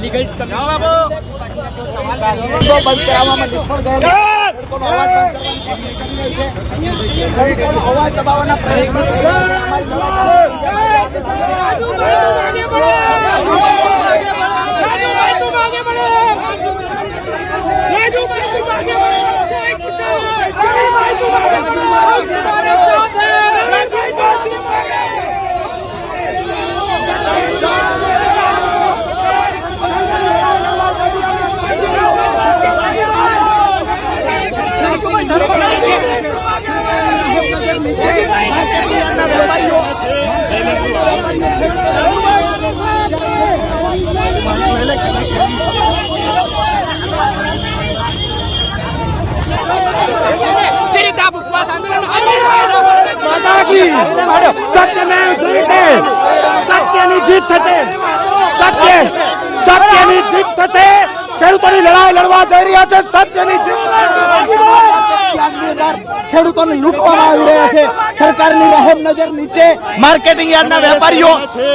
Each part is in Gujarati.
લીગલ બંધ કરાવવામાં નિષ્ફળ ગયા અવાજ દબાવવાના પ્રયત્ન સત્યમેવ જયતે સત્યની જીત થશે. સત્ય સત્યની જીત થશે. ખેડૂતોની લડાઈ લડવા જઈ રહ્યા છે. સત્યની જીત. ખેડૂતોને લૂંટવામાં આવી રહ્યા છે. સરકારની રહેમ નજર નીચે. માર્કેટિંગ યાર્ડના વેપારીઓ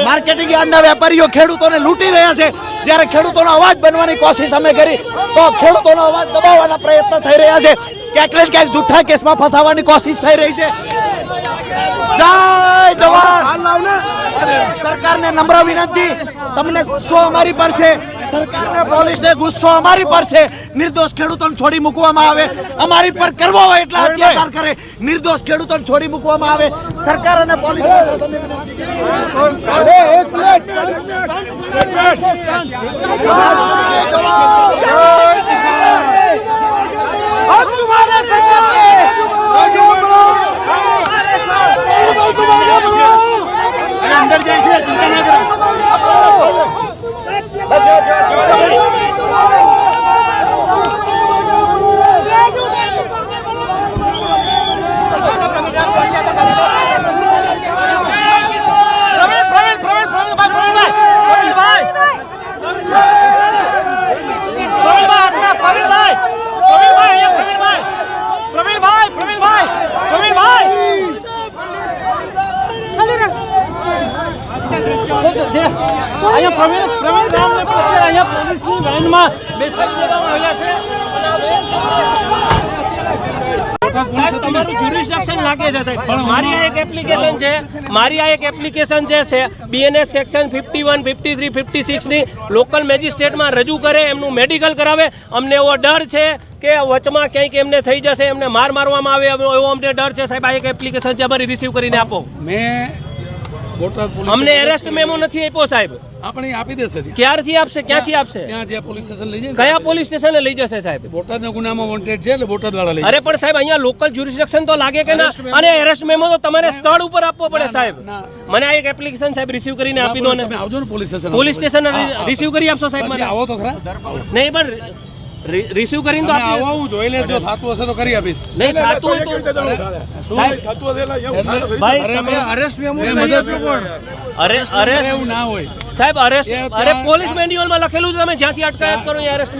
માર્કેટિંગ યાર્ડના વેપારીઓ ખેડૂતોને લૂંટી રહ્યા છે. જ્યારે ખેડૂતોનો અવાજ બનવાની કોશિશ અમે કરી તો ખેડૂતોનો અવાજ દબાવવાના પ્રયત્ન થઈ રહ્યા છે. ક્યાંક ને ક્યાંક જૂઠા કેસમાં ફસાવવાની કોશિશ થઈ રહી છે. જય જવાન! સરકારને નમ્ર વિનંતી તમને ગુસ્સો અમારી પર છે. સરકારને પોલીસને ગુસ્સો અમારી પર છે. નિર્દોષ ખેડૂતોને છોડી મૂકવામાં આવે. અમારી પર કરવો હોય એટલા અત્યાચાર કરે. નિર્દોષ ખેડૂતોને છોડી મૂકવામાં આવે. સરકાર અને પોલીસ અંદર જાય છે. અહીંયા પ્રવીણ પ્રવીણ રામને પણ અત્યારે અહીંયા પોલીસની વેનમાં બેસાડી દેવામાં આવ્યા છે. સાહેબ તમારું જ્યુરિસ્ડિક્શન લાગે છે સાહેબ. મારી આ એક એપ્લિકેશન છે મારી આ એક એપ્લિકેશન છે BNS section fifty one fifty three fifty સિક્સની local મેજિસ્ટ્રેટમાં રજૂ કરે એમનું મેડિકલ કરાવે. અમને એવો ડર છે કે વચમાં ક્યાંક એમને થઈ જશે એમને માર મારવામાં આવે એવો અમને ડર છે. સાહેબ આ એક એપ્લિકેશન છે અમારી રિસીવ કરીને આપો. મેં બોટાદ અમને એરેસ્ટ મેમો નથી આપ્યો સાહેબ. આપણે આપી દેશે ક્યારથી આપશે? ક્યાંથી આપશે? ત્યાં જે પોલીસ સ્ટેશન લઈ જાય કયા પોલીસ સ્ટેશને લઈ જશે સાહેબ? બોટાદના ગુનામાં વોન્ટેડ છે એટલે બોટાદ વાળા લઈ અરે પણ સાહેબ અહીંયા લોકલ જ્યુરિસ્ડિક્શન તો લાગે કે ના? અને એરેસ્ટ મેમો તો તમારે સ્થળ ઉપર આપવો પડે સાહેબ. મને આ એક એપ્લિકેશન સાહેબ રિસીવ કરીને આપી દો ને. આવજો ને police station police station receive કરી આપશો સાહેબ મને. આવો તો ખરા. નહીં પણ રિસીવ કરીને તો તમે આપી આવો હું જોઈ લેજો થાતું હશે તો કરી આપીશ. નહીં થાતું હોય તો ભાઈ અરે તમે મેં અરેસ્ટ મેમો મદદ કોણ અરે અરેસ્ટ એવું ના હોય. સાહેબ અરેસ્ટ અરે પોલીસ પોલીસ મેન્યુઅલમાં લખેલું છે તમે જ્યાંથી અટકાયત કરો એ અરેસ્ટ